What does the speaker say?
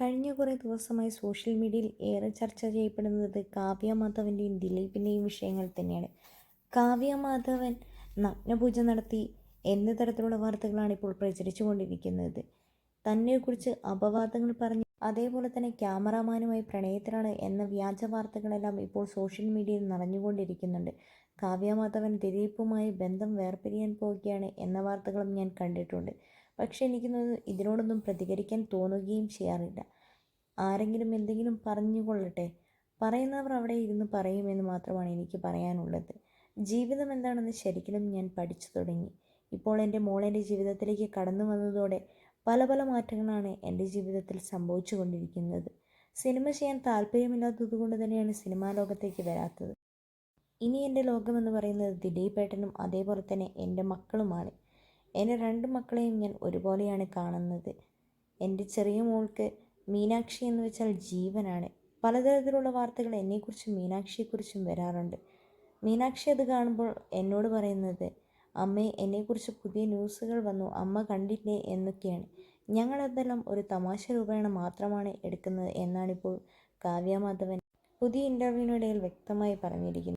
കഴിഞ്ഞ കുറേ ദിവസമായി സോഷ്യൽ മീഡിയയിൽ ഏറെ ചർച്ച ചെയ്യപ്പെടുന്നത് കാവ്യ മാധവന്റെയും ദിലീപിന്റെയും വിഷയങ്ങൾ തന്നെയാണ്. കാവ്യ മാധവൻ നഗ്നപൂജ നടത്തി എന്ന തരത്തിലുള്ള വാർത്തകളാണ് ഇപ്പോൾ പ്രചരിച്ചു കൊണ്ടിരിക്കുന്നത്. തന്നെക്കുറിച്ച് അപവാദങ്ങൾ പറഞ്ഞ് അതേപോലെ തന്നെ ക്യാമറാമാനുമായി പ്രണയത്തിലാണ് എന്ന വ്യാജ വാർത്തകളെല്ലാം ഇപ്പോൾ സോഷ്യൽ മീഡിയയിൽ നിറഞ്ഞുകൊണ്ടിരിക്കുന്നുണ്ട്. കാവ്യ മാധവൻ ദിലീപുമായി ബന്ധം വേർപിരിയാൻ പോവുകയാണ് എന്ന വാർത്തകളും ഞാൻ കണ്ടിട്ടുണ്ട്. പക്ഷേ എനിക്കൊന്നും ഇതിനോടൊന്നും പ്രതികരിക്കാൻ തോന്നുകയും ചെയ്യാറില്ല. ആരെങ്കിലും എന്തെങ്കിലും പറഞ്ഞു കൊള്ളട്ടെ പറയുന്നവർ അവിടെ ഇരുന്ന് പറയുമെന്ന് മാത്രമാണ് എനിക്ക് പറയാനുള്ളത്. ജീവിതം എന്താണെന്ന് ശരിക്കും ഞാൻ പഠിച്ചു തുടങ്ങി. ഇപ്പോൾ എന്റെ മോൾ എന്റെ ജീവിതത്തിലേക്ക് കടന്നു വന്നതോടെ പല പല മാറ്റങ്ങളാണ് എന്റെ ജീവിതത്തിൽ സംഭവിച്ചു കൊണ്ടിരിക്കുന്നത് സിനിമ ചെയ്യാൻ താല്പര്യമില്ലാത്തത് കൊണ്ട് തന്നെയാണ് സിനിമാ ലോകത്തേക്ക് വരാത്തത്. ഇനി എന്റെ ലോകമെന്ന് പറയുന്നത് ദിലീപേട്ടനും അതേപോലെ തന്നെ എന്റെ മക്കളുമാണ്. എന്റെ രണ്ട് മക്കളെയും ഞാൻ ഒരുപോലെയാണ് കാണുന്നത്. എന്റെ ചെറിയ മോൾക്ക് മീനാക്ഷി എന്ന് വെച്ചാൽ ജീവനാണ്. പലതരത്തിലുള്ള വാർത്തകൾ എന്നെക്കുറിച്ചും മീനാക്ഷിയെക്കുറിച്ചും വരാറുണ്ട്. മീനാക്ഷി അത് കാണുമ്പോൾ എന്നോട് പറയുന്നത് അമ്മയെ എന്നെക്കുറിച്ച് പുതിയ ന്യൂസുകൾ വന്നു. അമ്മ കണ്ടില്ലേ? എന്നൊക്കെയാണ്. ഞങ്ങളതെല്ലാം ഒരു തമാശ രൂപേണ മാത്രമാണ് എടുക്കുന്നത് എന്നാണിപ്പോൾ കാവ്യ മാധവൻ പുതിയ ഇന്റർവ്യൂവിനിടയിൽ വ്യക്തമായി പറഞ്ഞിരിക്കുന്നത്.